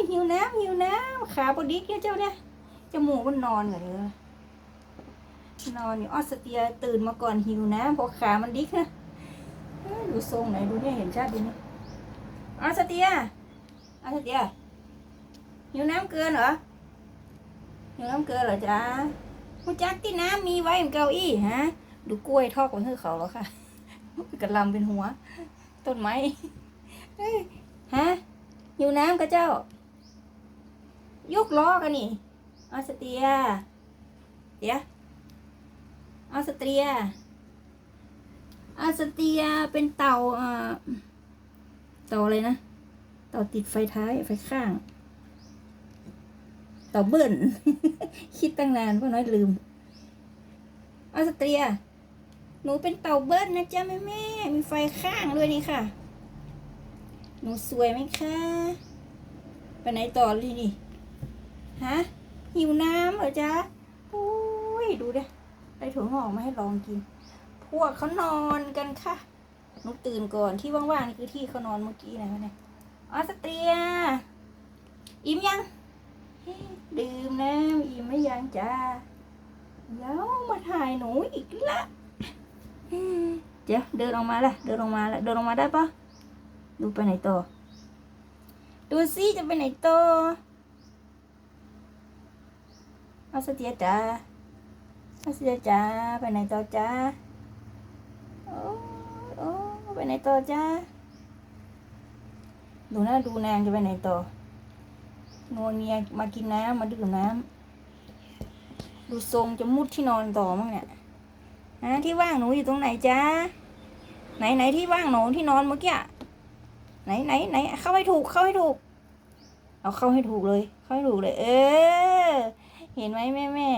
ยหิวน้ำหิวน้ำขาบดิกเนี่ยเจ้าเนี่ยจมูกมันนอนเหรอนอนอยู่ออสเตรียตื่นมาก่อนหิวน้ำเพราะขามันดิกนะเอ้ยดูทรงไหนดูเนี่ยเห็นชัดดูนี่ออสเตรียออสเตรียหิวน้ำเกินเหรอหิวน้ำเกินเหรอจ๊ะหูจักที่น้ำมีไว้บนเก้าอี้ฮะดูกล้วยทอดของเธอเขาแล้วค่ะกระลำเป็นหัว ต้นไม้เอ้ยฮะหิวน้ำกับเจ้า ยกล้อกันนี่ออสเตรีย เดี๋ยวออสเตรียออสเตรียเป็นเต่าอ่าเต่าอะไรนะ เต่าติดไฟท้ายไฟข้าง เต่าเบิ้ลคิดตั้งนานเพ่อน้อยลืมออสเตรีย หนูเป็นเต่าเบิ้ลนะจ๊ะแม่แม่มีไฟข้างด้วยนี่ค่ะ หนูสวยไหมคะ ไปไหนต่อเลยนี่ ฮะหิวน้ำเหรอจ๊ะโอ้ยดูด้ได้ถั่วงอกมาให้ลองกิน พวกเขานอนกันค่ะหนูตื่นก่อนที่ว่างๆนี่คือที่เขานอนเมื่อกี้นะเนี่ยออสเตรีย อิ่มยังดื่มน้ำอิ่มไม่ยังจ้าเดี๋ยวมาถ่ายหนูอีกละเดี๋ยวเดินออกมาละเดินออกมาละเดินออกมาได้ปะดูไปไหนต่อ ดูสิจะไปไหนต่อ เอาสเตียจ้าเอาสเตียจ้าไปไหนต่อจ้าโอ้โอ้ไปไหนต่อจ้าดูนะดูนางจะไปไหนต่อนัวเนียมากินน้ำมาดื่มน้ำดูทรงจะมุดที่นอนต่อมั้งเนี่ยฮะที่ว่างหนูอยู่ตรงไหนจ๊ะไหนไหนที่ว่างหนูที่นอนเมื่อกี้ไหนไหนไหนเข้าให้ถูกเข้าให้ถูก เอาเข้าให้ถูกเลย เข้าให้ถูกเลย เออ เห็นไหมแม่แม่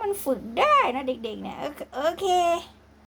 มันฝึกได้นะเด็กๆเนี่ยโอเค